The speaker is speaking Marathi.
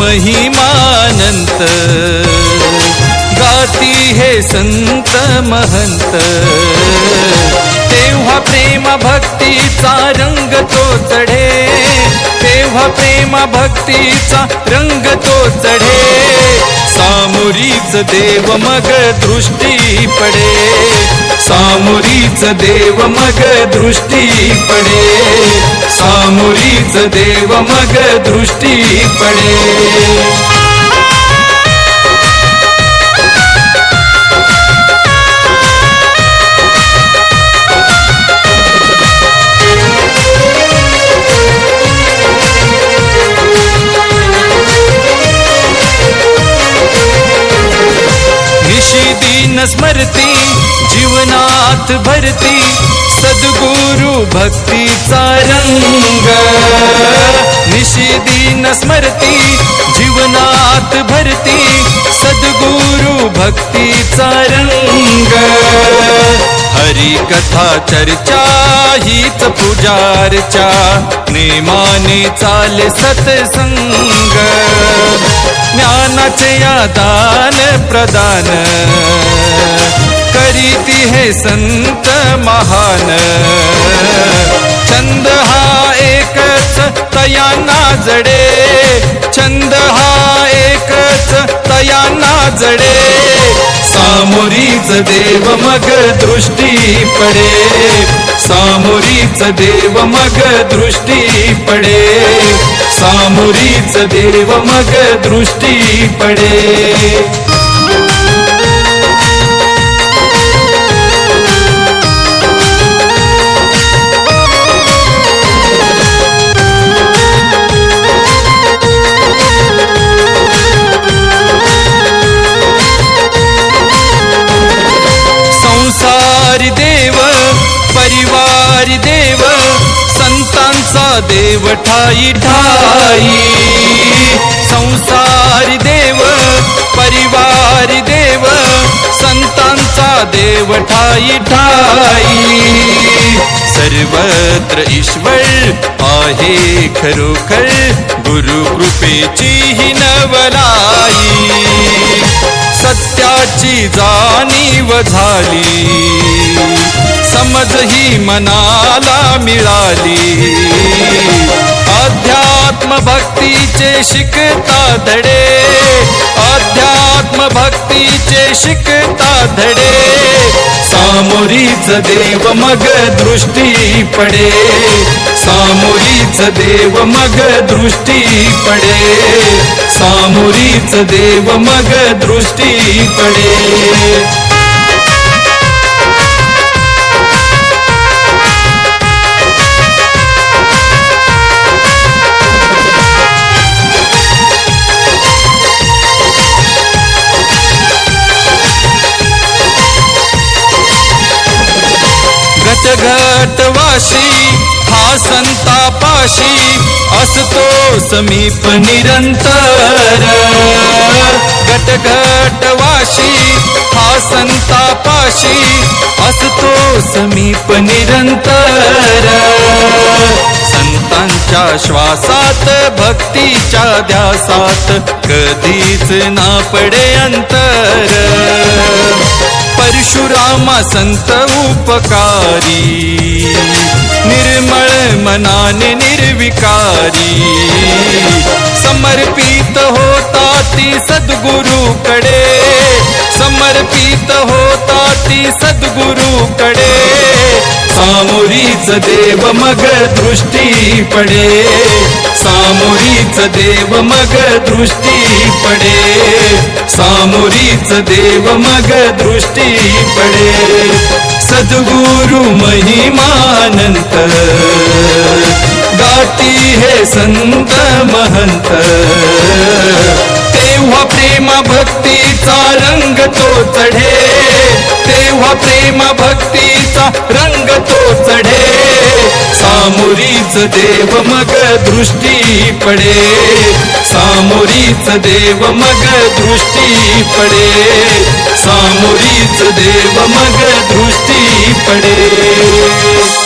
महिमानंत. गाती हे संत महंत. तेव्हा प्रेम भक्तीचा रंग तो चढे. तेव्हा प्रेमा भक्तीचा रंग तो चढे. सामुरीच देव मग दृष्टी पडे. सामुरीच देव मग दृष्टी पडे. सामुरीच देव मग दृष्टी पडे. स्मरती जीवनात भरती सद्गुरु भक्तीचा रंग. निशिदीन स्मरती जीवनात भरती सद्गुरु भक्तीचा रंग. हरी कथा चर्चा हीच पूजार्चा नेमाने चाले सत्संग. ज्ञानाचे आदान प्रदान. करीती हे संत महान। छंद हा एकच तयांना जडे। छंद हा एकच तयांना जडे। सामोरीच देव मग दृष्टी पडे। सामोरीच देव मग दृष्टी पडे। सामोरीच देव मग दृष्टी पडे। हरिदेव देव संतांचा देव ठाई ठाई. संसारी देव परिवारी देव संतांचा देव ठाई ठाई. सर्वत्र ईश्वर आहे खरोखर गुरु कृपेची ही नवलाई. सत्याची जाणीव झाली. आजही ही मनाला मिळाली. अध्यात्म भक्तीचे शिकता धडे. अध्यात्म भक्तीचे शिकता धडे. सामोरीच देव मग दृष्टी पडे. सामोरीच देव मग दृष्टी पडे. सामोरीच देव मग दृष्टी पडे. पाशी असतो समीप निरंतर. घट हा संतापाशी असतो समीप निरंतर. संतांच्या श्वासात भक्तीच्या ध्यासात कधीच ना पडे अंतर. परशुरामा संत उपकारी. निर्मळ मनाने निर्विकारी समर्पित होता ती सद्गुरूकडे समर्पित होता ती सद्गुरूकडे सामोरीच देव मग दृष्टी पडे सामोरीच देव मग दृष्टी पडे. सामोरीच देव मग दृष्टी पडे. सद्गुरु महिमानंत. गाती हे संत महंत. तेव्हा प्रेम भक्तीचा रंग तो चढे. तेव्हा प्रेम भक्तीचा रंग तो चढे. सामोरीच देव मग दृष्टी पडे. सामोरीच देव मग दृष्टी पडे. सामोरीच देव मग दृष्टी पडे.